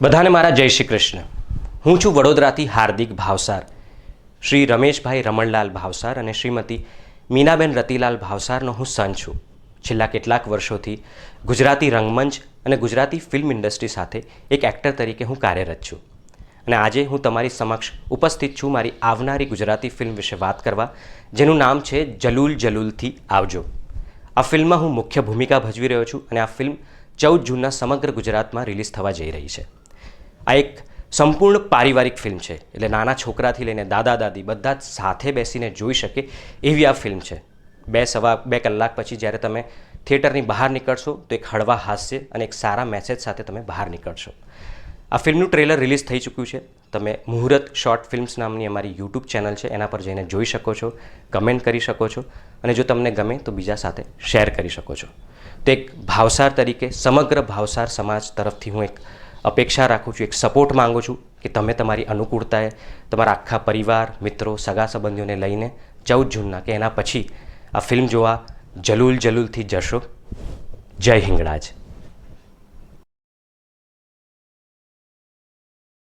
બધાને મારા જય શ્રી કૃષ્ણ. હું છું વડોદરાથી હાર્દિક ભાવસાર, શ્રી રમેશભાઈ રમણલાલ ભાવસાર અને શ્રીમતી મીનાબેન રતિલાલ ભાવસારનો હું સન છું. છેલ્લા કેટલાક વર્ષોથી ગુજરાતી રંગમંચ અને ગુજરાતી ફિલ્મ ઇન્ડસ્ટ્રી સાથે એક એક્ટર તરીકે હું કાર્યરત છું. અને આજે હું તમારી સમક્ષ ઉપસ્થિત છું મારી આવનારી ગુજરાતી ફિલ્મ વિશે વાત કરવા, જેનું નામ છે જલુલ જલુલથી આવજો. આ ફિલ્મમાં હું મુખ્ય ભૂમિકા ભજવી રહ્યો છું અને આ ફિલ્મ ચૌદ જૂનના સમગ્ર ગુજરાતમાં રિલીઝ થવા જઈ રહી છે. આ એક સંપૂર્ણ પારિવારિક ફિલ્મ છે. એટલે નાના છોકરાથી લઈને દાદા, દાદી બધા જ સાથે બેસીને જોઈ શકે એવી આ ફિલ્મ છે. બે સવા બે કલાક પછી જ્યારે તમે થિયેટરની બહાર નીકળશો તો એક હળવા હાસ્ય અને એક સારા મેસેજ સાથે તમે બહાર નીકળશો. આ ફિલ્મનું ટ્રેલર રિલીઝ થઈ ચૂક્યું છે. તમે મુહૂર્ત શોર્ટ ફિલ્મ્સ નામની અમારી યુટ્યુબ ચેનલ છે, એના પર જઈને જોઈ શકો છો, કમેન્ટ કરી શકો છો અને જો તમને ગમે તો બીજા સાથે શેર કરી શકો છો. તો એક ભાવસાર તરીકે સમગ્ર ભાવસાર સમાજ તરફથી હું એક અપેક્ષા રાખું છું, એક સપોર્ટ માંગુ છું કે તમે તમારી અનુકૂળતાએ તમારા આખા પરિવાર, મિત્રો, સગા સંબંધીઓને લઈને ચૌદ જૂનના, કે એના પછી આ ફિલ્મ જોવા જલૂલ જલુલથી જશો. જય હિંગળાજ.